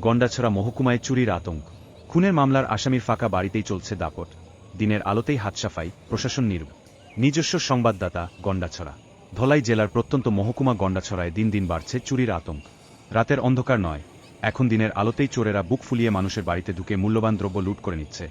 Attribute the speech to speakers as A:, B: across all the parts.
A: গন্ডাছড়া মহকুমায় চুরির আতঙ্ক। খুনের মামলার আসামির ফাঁকা বাড়িতেই চলছে দাপট। দিনের আলোতেই হাতসাফাই, প্রশাসন নির্ভ নিজস্ব সংবাদদাতা, গন্ডাছড়া। ধলাই জেলার প্রত্যন্ত মহকুমা গন্ডাছড়ায় দিন দিন বাড়ছে চুরির আতঙ্ক। রাতের অন্ধকার নয়। এখন দিনের আলোতেই চোরেরা বুক ফুলিয়ে মানুষের বাড়িতে ঢুকে মূল্যবান দ্রব্য লুট করে নিচ্ছে।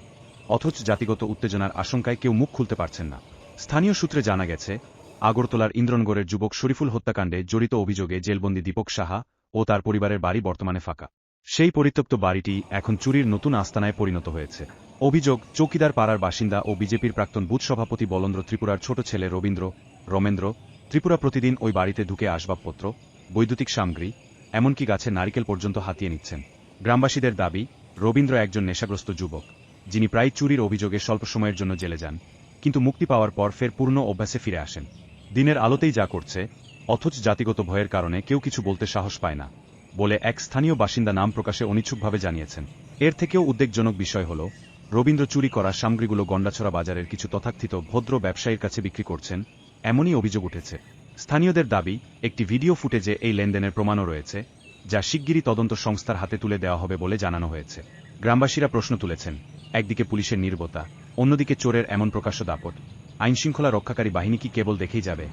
A: অথচ জাতিগত উত্তেজনার আশঙ্কায় কেউ মুখ খুলতে পারছেন না। স্থানীয় সূত্রে জানা গেছে, আগরতলার ইন্দ্রনগরের যুবক শরীফুল হত্যাকাণ্ডে জড়িত অভিযোগে জেলবন্দি দীপক সাহা ও তার পরিবারের বাড়ি বর্তমানে ফাঁকা। সেই পরিত্যক্ত বাড়িটি এখন চুরির নতুন আস্তানায় পরিণত হয়েছে। অভিযোগ, চৌকিদার পাড়ার বাসিন্দা ও বিজেপির প্রাক্তন বুথ সভাপতি বলন্দ্র ত্রিপুরার ছোট ছেলে রবীন্দ্র, রমেন্দ্র, ত্রিপুরা প্রতিদিন ওই বাড়িতে ঢুকে আসবাবপত্র, বৈদ্যুতিক সামগ্রী, এমনকি গাছে নারিকেল পর্যন্ত হাতিয়ে নিচ্ছেন। গ্রামবাসীদের দাবি, রবীন্দ্র একজন নেশাগ্রস্ত যুবক, যিনি প্রায় চুরির অভিযোগে স্বল্প সময়ের জন্য জেলে যান, কিন্তু মুক্তি পাওয়ার পর ফের পূর্ণ অভ্যাসে ফিরে আসেন। দিনের আলোতেই যা করছে, অথচ জাতিগত ভয়ের কারণে কেউ কিছু বলতে সাহস পায় না। বলে এক স্থানীয় বাসিন্দা নাম প্রকাশে অনিচ্ছুকভাবে জানিয়েছেন। এর থেকেও উদ্বেগজনক বিষয় হল, রবীন্দ্র চুরি করা সামগ্রীগুলো গন্ডাছড়া বাজারের কিছু তথাকথিত ভদ্র ব্যবসায়ীর কাছে বিক্রি করছেন, এমনই অভিযোগ উঠেছে। স্থানীয়দের দাবি, একটি ভিডিও ফুটেজে এই লেনদেনের প্রমাণও রয়েছে, যা শিগগিরই তদন্ত সংস্থার হাতে তুলে দেওয়া হবে বলে জানানো হয়েছে। গ্রামবাসীরা প্রশ্ন তুলেছেন, একদিকে পুলিশের নির্বতা, অন্যদিকে চোরের এমন প্রকাশ্য দাপট। আইনশৃঙ্খলা রক্ষাকারী বাহিনী কি কেবল দেখেই যাবে?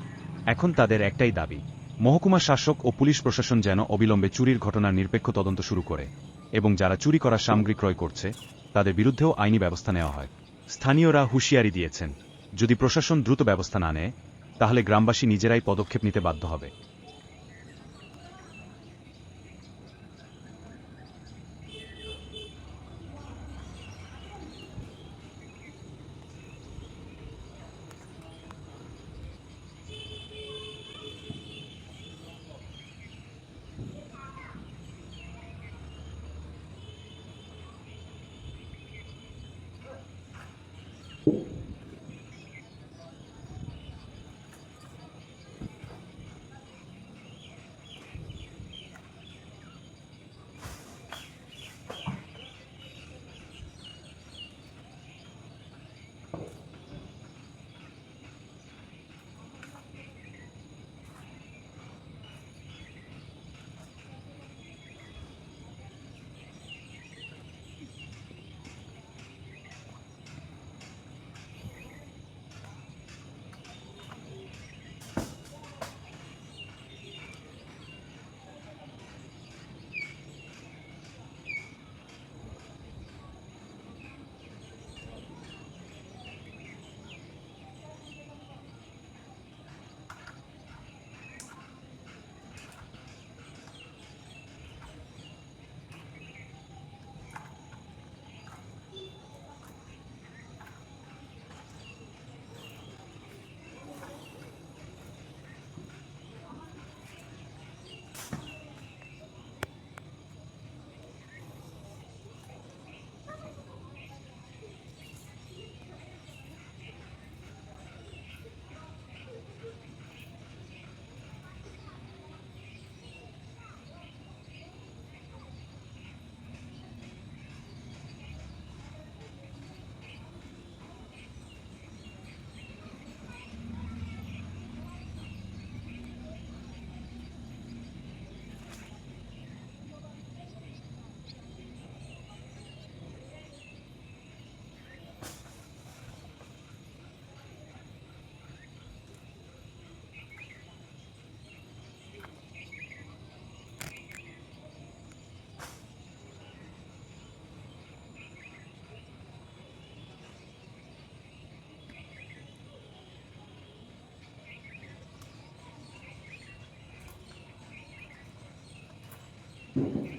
A: এখন তাদের একটাই দাবি মহকুমা শাসক ও পুলিশ প্রশাসন যেন অবিলম্বে চুরির ঘটনার নিরপেক্ষ তদন্ত শুরু করে এবং যারা চুরি করার সামগ্রী ক্রয় করছে, তাদের বিরুদ্ধেও আইনি ব্যবস্থা নেওয়া হয়। স্থানীয়রা হুঁশিয়ারি দিয়েছেন, যদি প্রশাসন দ্রুত ব্যবস্থা না নেয়, তাহলে গ্রামবাসী নিজেরাই পদক্ষেপ নিতে বাধ্য হবে। Thank you.